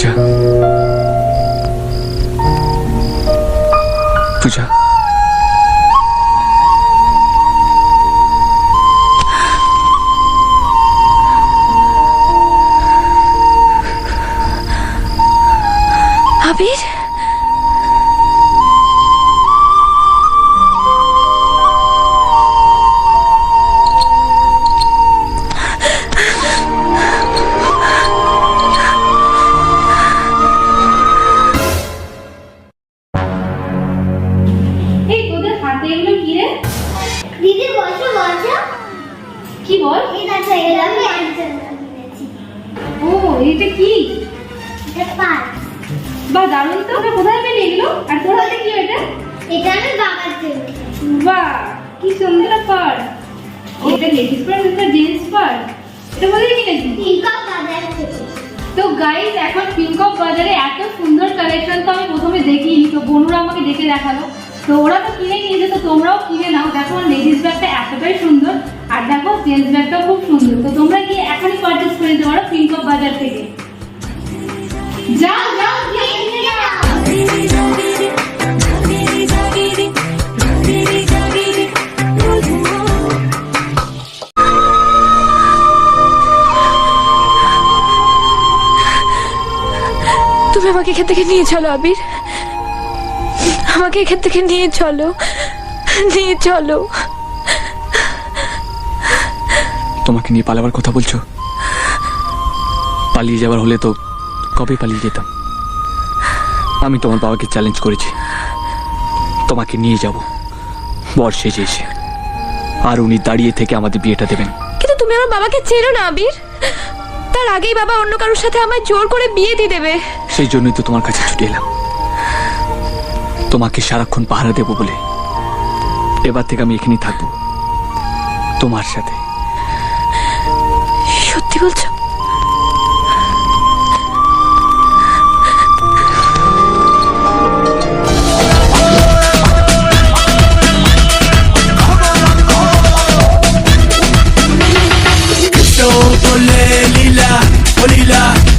पूजा। पूजा। अभी দিদি বসো বসো। কি বল? এই দেখো এটা আমি একজন ও এটা কি? এটা পার বা দারুণ তো। ওটা কোথায় পেলি এগুলো? আর তোর হাতে কি এটা এটা আমি বাবার জন্য। বাহ কি সুন্দর পার এটা লেডিস পার এটা জেন্টস পার এটা কোথায় কিনেছিস? পিঙ্কা বাজার তো গাইস এখন পিঙ্কক বাজারে এত সুন্দর কালেকশন তো আমি প্রথমে দেখিনি তো বনুরা আমাকে দেখে দেখাল। তো ওরা তো কিনে নিয়েছে তো তোমরাও কিনে নাও। দেখো লেডিস ব্যাগটা এতটাই সুন্দর। আর দেখো জেন্টস ব্যাগটাও খুব সুন্দর। তো তোমরা গিয়ে এখনই পারচেস করে নিতে পারো পিঙ্কক বাজার থেকে। যাও যাও তুমি আমাকে এখান থেকে নিয়ে চলো, আবির। আমাকে এখান থেকে নিয়ে চলো। নিয়ে চলো। তোমাকে নিয়ে পালাবার কথা বলছো? পালিয়ে যাবার হলে তো কবে পালিয়ে যেতাম? আমি তোমার বাবাকে চ্যালেঞ্জ করেছি। তোমাকে নিয়ে যাব। বর্ষে এসে। আর উনি দাঁড়িয়ে থেকে আমাদের বিয়েটা দেবেন। কিন্তু তুমি আমার বাবাকে চেনো না আবির। তার আগেই বাবা অন্য কারোর সাথে আমায় জোর করে বিয়ে দিয়ে দেবে। সেই জন্যই তো তোমার কাছে ছুটে এলাম। তোমাকে সারাক্ষণ পাহারা দেব বলে। এবার থেকে আমি এখানেই থাকব। তোমার সাথে। সত্যি বলছো? Olila, Olila